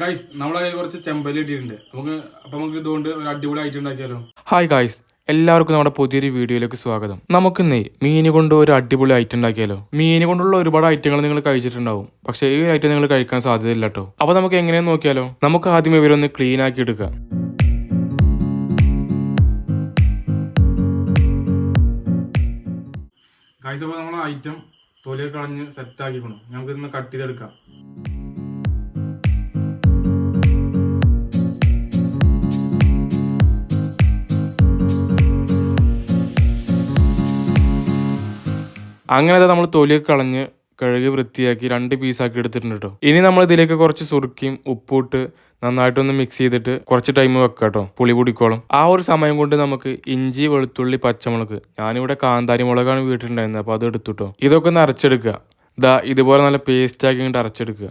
Guys നമ്മളെ കയ്യിൽ കുറച്ച് ചെമ്പല്ലി ഇട്ടിട്ടുണ്ട് നമുക്ക് അപ്പൊ നമുക്ക് ഇതുകൊണ്ട് ഒരു അടിപൊളി ഐറ്റം ഉണ്ടാക്കിയാലോ? ഹായ് ഗായ്സ് എല്ലാവർക്കും നമ്മുടെ പുതിയൊരു വീഡിയോയിലേക്ക് സ്വാഗതം. നമുക്കിന്നേ മീൻ കൊണ്ട് ഒരു അടിപൊളി ഐറ്റം ഉണ്ടാക്കിയാലോ? മീൻ കൊണ്ടുള്ള ഒരുപാട് ഐറ്റങ്ങൾ നിങ്ങൾ കഴിച്ചിട്ടുണ്ടാവും. പക്ഷേ ഈ ഒരു ഐറ്റം നിങ്ങൾ കഴിക്കാൻ സാധ്യതയില്ല കേട്ടോ അപ്പൊ നമുക്ക് എങ്ങനെയാന്ന് നോക്കിയാലോ? നമുക്ക് ആദ്യം ഇവരൊന്ന് ക്ലീൻ ആക്കി എടുക്കാം. ഗൈസ് അപ്പോൾ നമ്മളെ ഐറ്റം തൊലിയൊക്കെ കളഞ്ഞ് സെറ്റ് ആക്കിക്കണം. നമുക്ക് ഇന്ന് കട്ട് ചെയ്തെടുക്കാം. അങ്ങനെ നമ്മൾ തൊലിയൊക്കെ കളഞ്ഞ് കഴുകി വൃത്തിയാക്കി രണ്ട് പീസാക്കി എടുത്തിട്ടുണ്ട് കേട്ടോ ഇനി നമ്മൾ ഇതിലേക്ക് കുറച്ച് സുറുക്കിയും ഉപ്പിട്ട് നന്നായിട്ടൊന്ന് മിക്സ് ചെയ്തിട്ട് കുറച്ച് ടൈം വെക്കാം കേട്ടോ പുളി പൊടിക്കോളം ആ ഒരു സമയം കൊണ്ട് നമുക്ക് ഇഞ്ചി വെളുത്തുള്ളി പച്ചമുളക് ഞാനിവിടെ കാന്താരി മുളകാണ് വീട്ടിലുണ്ടായിരുന്നത് അപ്പോൾ അത് എടുത്തുട്ടോ ഇതൊക്കെ ഒന്ന് അരച്ചെടുക്കുക. ദാ ഇതുപോലെ നല്ല പേസ്റ്റ് ആക്കി ഇങ്ങോട്ട് അരച്ചെടുക്കുക.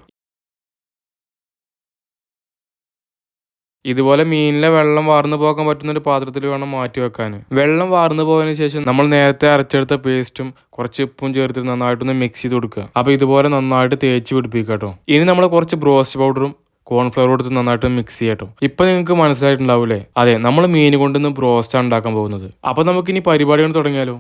ഇതുപോലെ മീനിലെ വെള്ളം വാർന്നു പോകാൻ പറ്റുന്ന ഒരു പാത്രത്തിൽ വേണം മാറ്റി വെക്കാൻ. വെള്ളം വാർന്നു പോയതിനു ശേഷം നമ്മൾ നേരത്തെ അരച്ചെടുത്ത പേസ്റ്റും കുറച്ച് ഉപ്പും ചേർത്തിട്ട് നന്നായിട്ടൊന്ന് മിക്സ് ചെയ്ത് കൊടുക്കുക. അപ്പോൾ ഇതുപോലെ നന്നായിട്ട് തേച്ച് പിടിപ്പിക്കുക കേട്ടോ ഇനി നമ്മൾ കുറച്ച് ബ്രോസ്റ്റ് പൗഡറും കോൺഫ്ലവർ കൊടുത്ത് നന്നായിട്ട് മിക്സ് ചെയ്യട്ടോ ഇപ്പൊ നിങ്ങൾക്ക് മനസ്സിലായിട്ടുണ്ടാവൂലേ അതെ നമ്മൾ മീൻ കൊണ്ടുവന്ന് ബ്രോസ്റ്റ് ഉണ്ടാക്കാൻ പോകുന്നത്. അപ്പൊ നമുക്ക് ഇനി പരിപാടികൾ തുടങ്ങിയാലോ?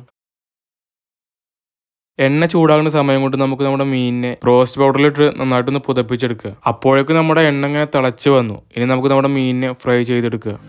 എണ്ണ ചൂടാകുന്ന സമയം കൊണ്ട് നമുക്ക് നമ്മുടെ മീനിനെ റോസ്റ്റ് പൗഡറിലിട്ട് നന്നായിട്ടൊന്ന് പുതപ്പിച്ചെടുക്കുക. അപ്പോഴേക്കും നമ്മുടെ എണ്ണ ഇങ്ങനെ തിളച്ച് വന്നു. ഇനി നമുക്ക് നമ്മുടെ മീനിനെ ഫ്രൈ ചെയ്തെടുക്കുക.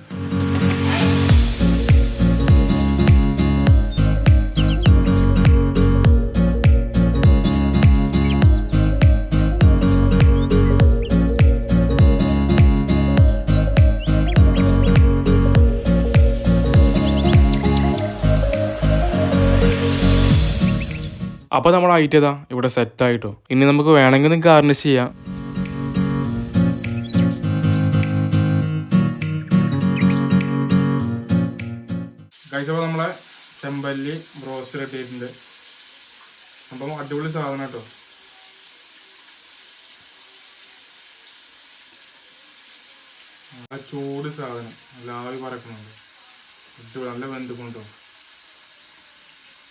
അപ്പോൾ നമ്മൾ ഐറ്റ് ചെയ്താ? ഇവിടെ സെറ്റ് ആയിട്ടോ. ഇനി നമുക്ക് വേണമെങ്കിൽ നിങ്ങൾക്ക് ഗാർണിഷ് ചെയ്യാം. അപ്പോൾ നമ്മളെ ചെമ്പല്ലി ബ്രോസ്റ്റ് ഇട്ടിട്ടുണ്ട് അപ്പം അടിപൊളി സാധനം കേട്ടോ. നല്ല ചൂട് സാധനം. ആവി പറക്കുന്നുണ്ട് അടിപൊളി നല്ല വെന്തുകൊണ്ടോ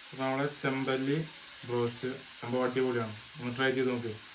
അപ്പോൾ നമ്മളെ ചെമ്പല്ലി ബ്രോസ്റ്റ് സംഭവം അടിപൊളിയാണ്. ഒന്ന് ട്രൈ ചെയ്ത് നോക്ക്.